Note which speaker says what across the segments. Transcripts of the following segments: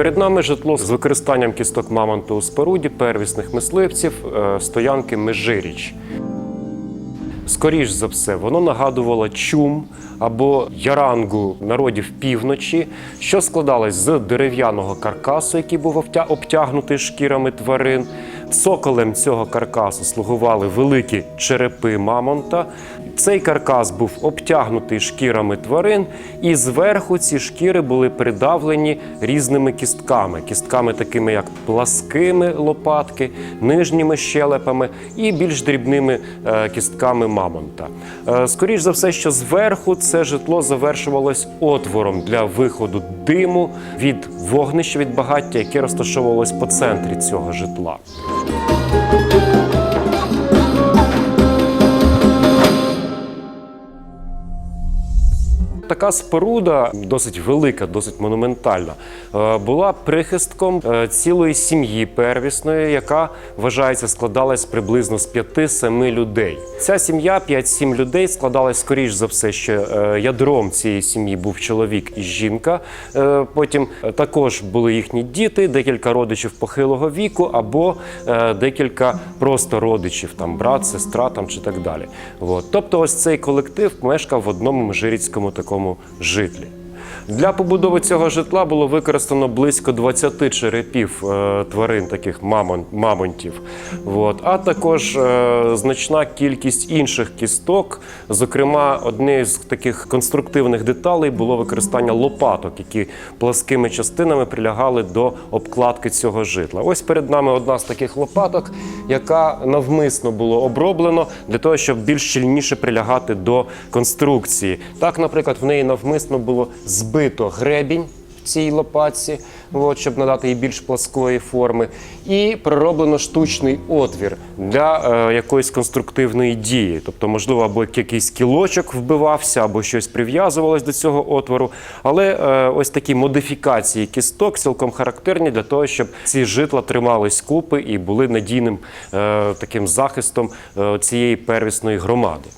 Speaker 1: Перед нами житло з використанням кісток мамонту у споруді первісних мисливців е, стоянки Межиріч. Скоріш за все, воно нагадувало чум або ярангу народів півночі, що складалось з дерев'яного каркасу, який був обтягнутий шкірами тварин. Цоколем цього каркасу слугували великі черепи мамонта. Цей каркас був обтягнутий шкірами тварин, і зверху ці шкіри були придавлені різними кістками, кістками такими як пласкими лопатки, нижніми щелепами і більш дрібними е, кістками мамонта. Е, Скоріш за все, що зверху це житло завершувалось отвором для виходу диму від вогнища від багаття, яке розташовувалось по центрі цього житла. Така споруда, досить велика, досить монументальна, е, була прихистком е, цілої сім'ї первісної, яка вважається складалась приблизно з 5-7 людей. Ця сім'я, 5-7 людей, складалась скоріш за все, що е, ядром цієї сім'ї був чоловік і жінка. Потім також були їхні діти, декілька родичів похилого віку, або декілька просто родичів, там брат, сестра там чи так далі. От. Тобто, ось цей колектив мешкав в одному межиріцькому такому житлі. Для побудови цього житла було використано близько 20 черепів е, тварин, таких мамон, мамонтів. От. А також е, значна кількість інших кісток. Зокрема, однією з таких конструктивних деталей було використання лопаток, які пласкими частинами прилягали до обкладки цього житла. Ось перед нами одна з таких лопаток, яка навмисно було оброблено для того, щоб більш щільніше прилягати до конструкції. Так, наприклад, в неї навмисно було збито гребінь в цій лопатці, от, щоб надати їй більш пласкої форми, і пророблено штучний отвір для е, якоїсь конструктивної дії. Тобто, можливо, або якийсь кілочок вбивався, або щось прив'язувалось до цього отвору. Але е, ось такі модифікації кісток цілком характерні для того, щоб ці житла тримались купи і були надійним е, таким захистом е, цієї первісної громади.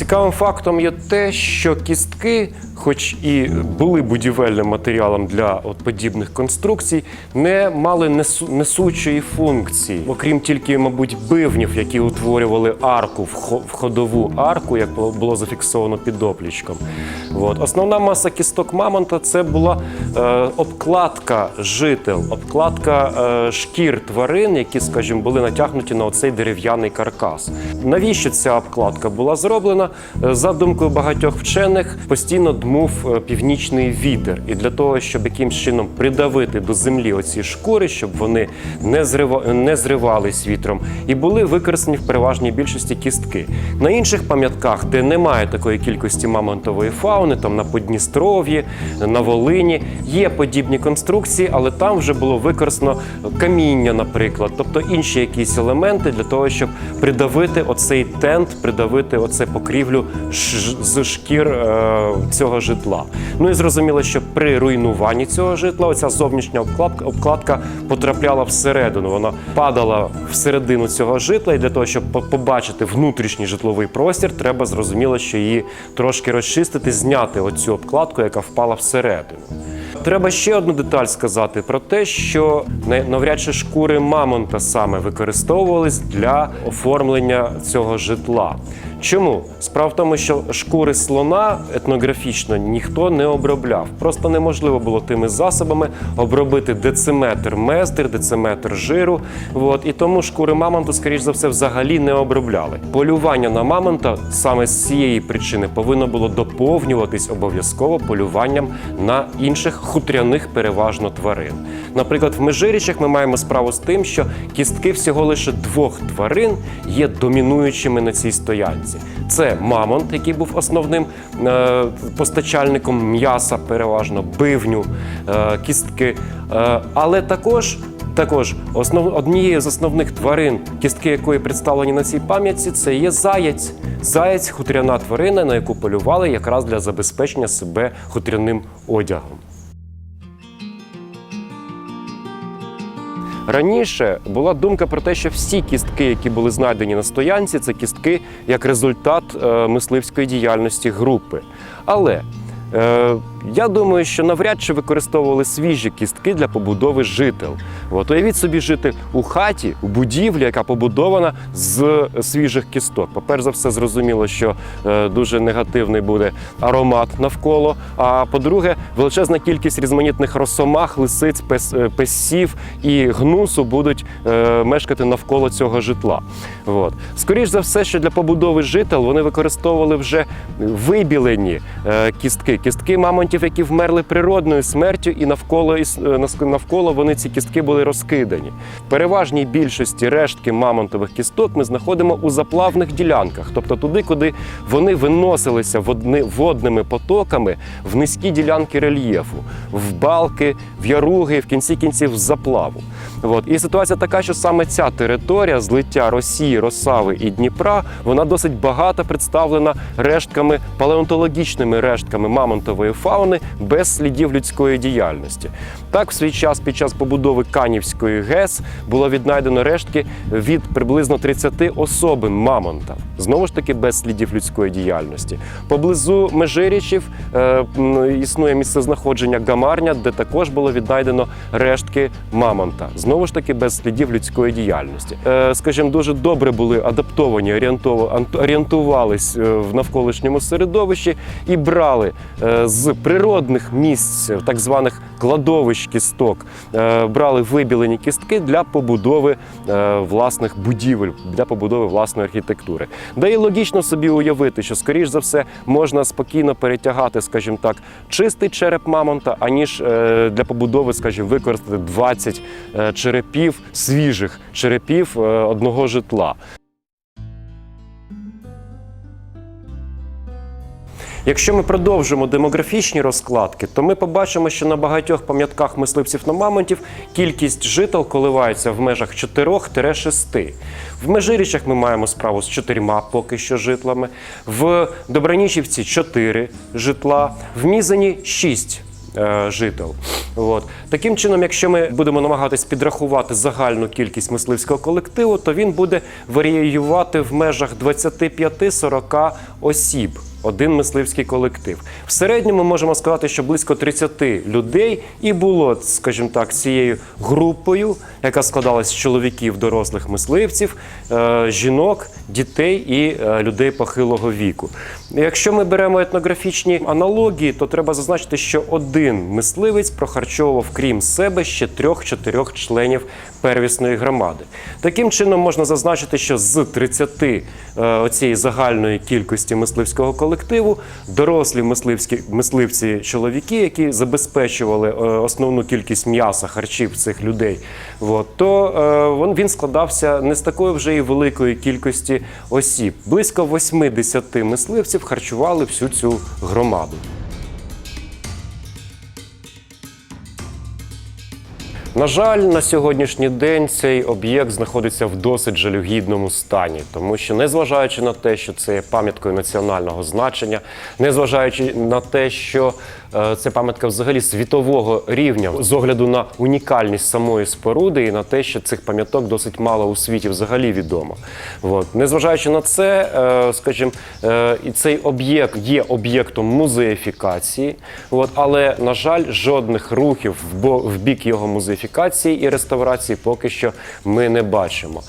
Speaker 1: Цікавим фактом є те, що кістки, хоч і були будівельним матеріалом для от подібних конструкцій, не мали несу- несучої функції, окрім тільки, мабуть, бивнів, які утворювали арку, вхо- входову арку, як було зафіксовано під оплічком. От. Основна маса кісток мамонта це була е, обкладка жител, обкладка е, шкір тварин, які, скажімо, були натягнуті на оцей дерев'яний каркас. Навіщо ця обкладка була зроблена? Е, За думкою багатьох вчених, постійно дмув е, північний вітер, і для того, щоб якимсь чином придавити до землі оці шкури, щоб вони не зрива... не зривались вітром, і були використані в переважній більшості кістки. На інших пам'ятках, де немає такої кількості мамонтової фауни, там на Подністров'ї, на Волині, є подібні конструкції, але там вже було використано каміння, наприклад, тобто інші якісь елементи для того, щоб придавити оцей тент, придавити оце покрівлю ш- з шкір е, цього житла. Ну і зрозуміло, що при руйнуванні цього житла оця зовнішня обкладка, потрапляла всередину. Вона падала всередину цього житла, і для того, щоб побачити внутрішній житловий простір, треба зрозуміло, що її трошки розчистити, зняти оцю обкладку, яка впала всередину. Треба ще одну деталь сказати про те, що навряд чи шкури мамонта саме використовувались для оформлення цього житла. Чому? Справа в тому, що шкури слона етнографічно ніхто не обробляв. Просто неможливо було тими засобами обробити дециметр мездр, дециметр жиру. От, і тому шкури мамонту, скоріш за все, взагалі не обробляли. Полювання на мамонта саме з цієї причини повинно було доповнюватись обов'язково полюванням на інших хутряних переважно тварин. Наприклад, в межирічах ми маємо справу з тим, що кістки всього лише двох тварин є домінуючими на цій стоянці. Це мамонт, який був основним е, постачальником м'яса, переважно бивню, е, кістки, е, але також. Також основ, однією з основних тварин, кістки якої представлені на цій пам'ятці, це є заєць. Заєць хутряна тварина, на яку полювали якраз для забезпечення себе хутряним одягом. Раніше була думка про те, що всі кістки, які були знайдені на стоянці, це кістки як результат е, мисливської діяльності групи. Але Е, я думаю, що навряд чи використовували свіжі кістки для побудови жител. От уявіть собі жити у хаті, у будівлі, яка побудована з свіжих кісток. По-перше за все, зрозуміло, що е, дуже негативний буде аромат навколо. А по-друге, величезна кількість різноманітних росомах, лисиць, е, песів і гнусу будуть е, мешкати навколо цього житла. От. Скоріш за все, що для побудови жител вони використовували вже вибілені е, кістки, кістки мамонтів, які вмерли природною смертю, і навколо, е, навколо вони ці кістки були розкидані. В переважній більшості рештки мамонтових кісток ми знаходимо у заплавних ділянках, тобто туди, куди вони виносилися водними потоками в низькі ділянки рельєфу, в балки, в яруги, в кінці кінців в заплаву. От. І ситуація така, що саме ця територія злиття Росії, Росави і Дніпра, вона досить багато представлена рештками, палеонтологічними рештками мамонтової фауни без слідів людської діяльності. Так, в свій час під час побудови Канівської ГЕС було віднайдено рештки від приблизно 30 особин мамонта. Знову ж таки, без слідів людської діяльності. Поблизу Межирічів е, існує місцезнаходження Гамарня, де також було віднайдено рештки мамонта. Знову ж таки, без слідів людської діяльності. Е, скажімо, дуже добре були адаптовані, орієнтувались е, в навколишньому середовищі і брали е, з природних місць, так званих кладовищ кісток, е, брали вибілені кістки для побудови е, власних будівель, для побудови власної архітектури. Да і логічно собі уявити, що скоріш за все можна спокійно перетягати, скажімо так, чистий череп мамонта, аніж е, для побудови, скажімо, використати 20 е, черепів свіжих черепів одного житла. Якщо ми продовжимо демографічні розкладки, то ми побачимо, що на багатьох пам'ятках мисливців на мамонтів кількість жител коливається в межах 4-6. В Межирічах ми маємо справу з чотирма поки що житлами, в Добранічівці 4 житла, в Мізані 6 е, жител. От. Таким чином, якщо ми будемо намагатись підрахувати загальну кількість мисливського колективу, то він буде варіювати в межах 25-40 осіб. Один мисливський колектив. В середньому можемо сказати, що близько 30 людей і було, скажімо так, цією групою, яка складалась з чоловіків, дорослих мисливців, е, жінок, дітей і е, людей похилого віку. Якщо ми беремо етнографічні аналогії, то треба зазначити, що один мисливець прохарчовував крім себе ще трьох-чотирьох членів первісної громади. Таким чином можна зазначити, що з 30 е, оцієї загальної кількості мисливського колективу дорослі мисливські мисливці чоловіки, які забезпечували е, основну кількість м'яса, харчів цих людей, от, то е, він, складався не з такої вже і великої кількості осіб. Близько 80 мисливців харчували всю цю громаду. На жаль, на сьогоднішній день цей об'єкт знаходиться в досить жалюгідному стані, тому що, незважаючи на те, що це є пам'яткою національного значення, незважаючи на те, що це пам'ятка взагалі світового рівня з огляду на унікальність самої споруди і на те, що цих пам'яток досить мало у світі взагалі відомо. От. Незважаючи на це, е, скажімо, е, і цей об'єкт є об'єктом музеїфікації, от, але, на жаль, жодних рухів в бік його музеїфікації і реставрації поки що ми не бачимо.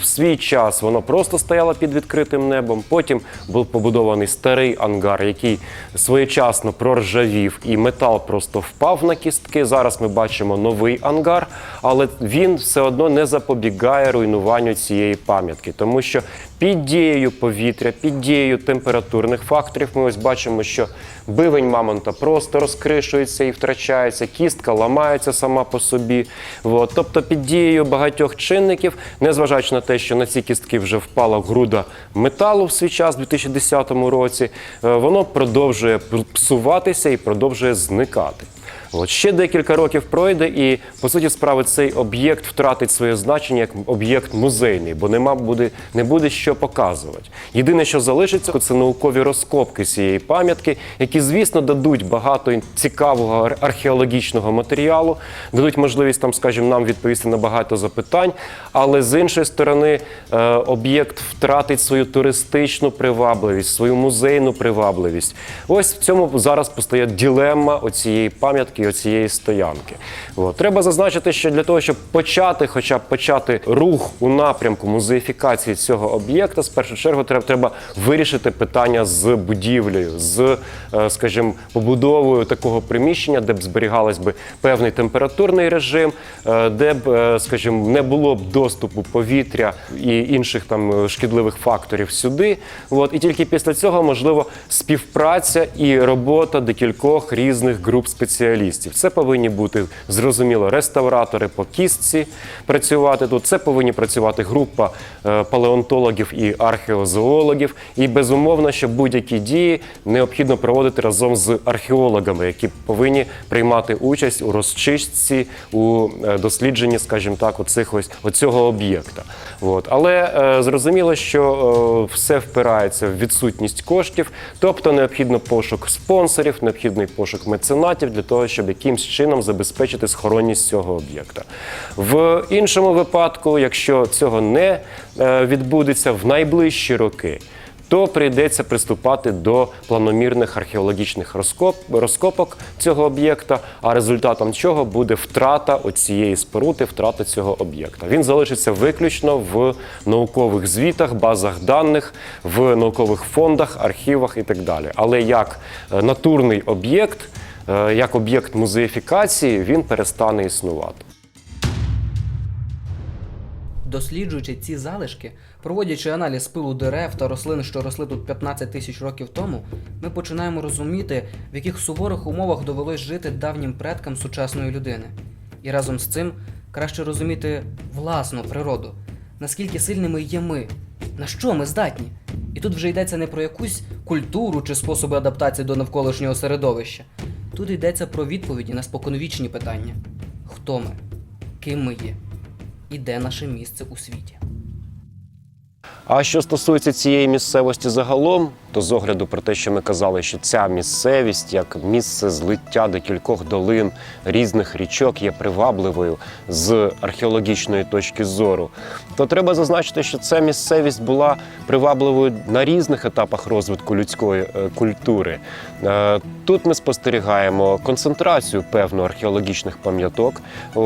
Speaker 1: В свій час воно просто стояло під відкритим небом. Потім був побудований старий ангар, який своєчасно проржавів, і метал просто впав на кістки. Зараз ми бачимо новий ангар, але він все одно не запобігає руйнуванню цієї пам'ятки, тому що під дією повітря, під дією температурних факторів, ми ось бачимо, що бивень мамонта просто розкришується і втрачається, кістка ламається сама по собі. От. Тобто під дією багатьох чинників, незважаючи на те, що на ці кістки вже впала груда металу в свій час, у 2010 році, е, воно продовжує псуватися і продовжує зникати. От ще декілька років пройде, і по суті справи цей об'єкт втратить своє значення як об'єкт музейний, бо нема буде не буде що показувати. Єдине, що залишиться, це наукові розкопки цієї пам'ятки, які, звісно, дадуть багато цікавого археологічного матеріалу, дадуть можливість там, скажімо, нам відповісти на багато запитань. Але з іншої сторони, е, об'єкт втратить свою туристичну привабливість, свою музейну привабливість. Ось в цьому зараз постає ділема оцієї пам'ятки, оцієї стоянки. От. Треба зазначити, що для того, щоб почати, хоча б почати рух у напрямку музеїфікації цього об'єкта, з першу чергу треба, треба вирішити питання з будівлею, з, е, скажімо, побудовою такого приміщення, де б зберігалось би певний температурний режим, е, де б, е, скажімо, не було б доступу повітря і інших там шкідливих факторів сюди. От. І тільки після цього можливо співпраця і робота декількох різних груп спеціалістів. Це повинні бути зрозуміло реставратори по кістці працювати тут. Це повинні працювати група е, палеонтологів і археозоологів. І безумовно, що будь-які дії необхідно проводити разом з археологами, які повинні приймати участь у розчистці, у е, дослідженні, скажімо так, оцих ось оцього об'єкта. От. Але е, зрозуміло, що е, все впирається в відсутність коштів, тобто необхідно пошук спонсорів, необхідний пошук меценатів для того, щоб якимсь чином забезпечити схоронність цього об'єкта. В іншому випадку, якщо цього не е, відбудеться в найближчі роки, то прийдеться приступати до планомірних археологічних розкоп, розкопок цього об'єкта, а результатом чого буде втрата оцієї споруди, втрата цього об'єкта. Він залишиться виключно в наукових звітах, базах даних, в наукових фондах, архівах і так далі. Але як е, натурний об'єкт, як об'єкт музеїфікації, він перестане існувати.
Speaker 2: Досліджуючи ці залишки, проводячи аналіз пилу дерев та рослин, що росли тут 15 тисяч років тому, ми починаємо розуміти, в яких суворих умовах довелось жити давнім предкам сучасної людини. І разом з цим краще розуміти власну природу, наскільки сильними є ми, на що ми здатні. І тут вже йдеться не про якусь культуру чи способи адаптації до навколишнього середовища. Тут йдеться про відповіді на споконвічні питання: хто ми, ким ми є? І де наше місце у світі.
Speaker 1: А що стосується цієї місцевості загалом, то з огляду про те, що ми казали, що ця місцевість як місце злиття декількох долин різних річок є привабливою з археологічної точки зору, то треба зазначити, що ця місцевість була привабливою на різних етапах розвитку людської е, культури. Е, Тут ми спостерігаємо концентрацію певну археологічних пам'яток,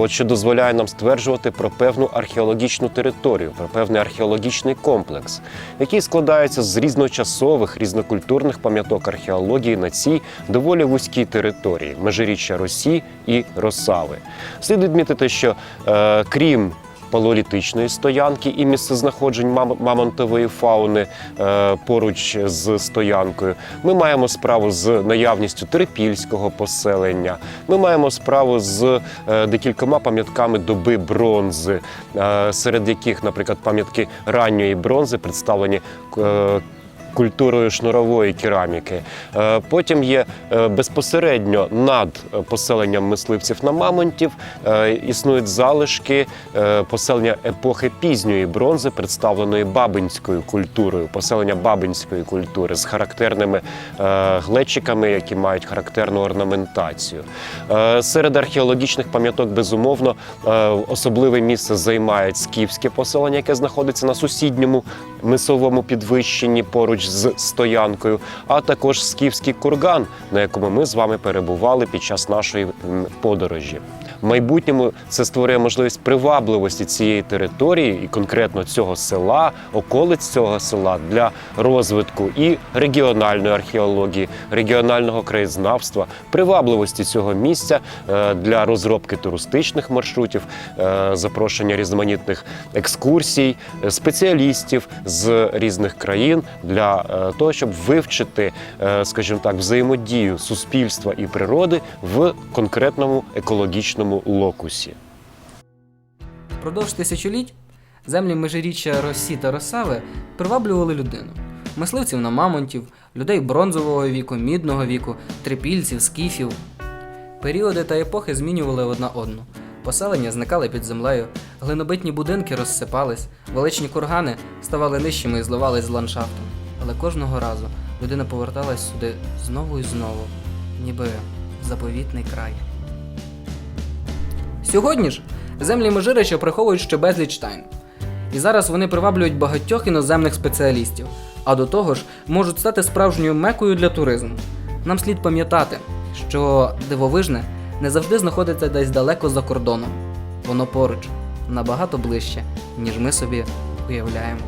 Speaker 1: що дозволяє нам стверджувати про певну археологічну територію, про певний археологічний комплекс, який складається з різночасових, різнокультурних пам'яток археології на цій доволі вузькій території межиріччя Росі і Росави. Слід відмітити, що е, крім палеолітичної стоянки і місцезнаходжень мам- мамонтової фауни е, поруч з стоянкою. Ми маємо справу з наявністю трипільського поселення. Ми маємо справу з е, декількома пам'ятками доби бронзи, е, серед яких, наприклад, пам'ятки ранньої бронзи представлені. Культурою шнурової кераміки. Е, Потім є е, безпосередньо над поселенням мисливців на мамонтів е, існують залишки поселення епохи пізньої бронзи, представленої бабинською культурою, поселення бабинської культури з характерними глечиками, які мають характерну орнаментацію. Серед археологічних пам'яток, безумовно, особливе місце займає скіфське поселення, яке знаходиться на сусідньому мисовому підвищенні поруч з стоянкою, а також скіфський курган, на якому ми з вами перебували під час нашої подорожі. Майбутньому це створює можливість привабливості цієї території і конкретно цього села, околиць цього села для розвитку і регіональної археології, регіонального краєзнавства, привабливості цього місця е, для розробки туристичних маршрутів, е, запрошення різноманітних екскурсій, е, спеціалістів з різних країн для того, щоб вивчити, скажімо так, взаємодію суспільства і природи в конкретному екологічному локусі.
Speaker 2: Впродовж тисячоліть землі межиріччя Росі та Росави приваблювали людину. Мисливців на мамонтів, людей бронзового віку, мідного віку, трипільців, скіфів. Періоди та епохи змінювали одна одну. Поселення зникали під землею, глинобитні будинки розсипались, величні кургани ставали нижчими і зливались з ландшафтом. Але кожного разу людина поверталась сюди знову і знову, ніби заповітний край. Сьогодні ж землі Межирича приховують ще безліч тайн. І зараз вони приваблюють багатьох іноземних спеціалістів, а до того ж можуть стати справжньою мекою для туризму. Нам слід пам'ятати, що дивовижне не завжди знаходиться десь далеко за кордоном. Воно поруч, набагато ближче, ніж ми собі уявляємо.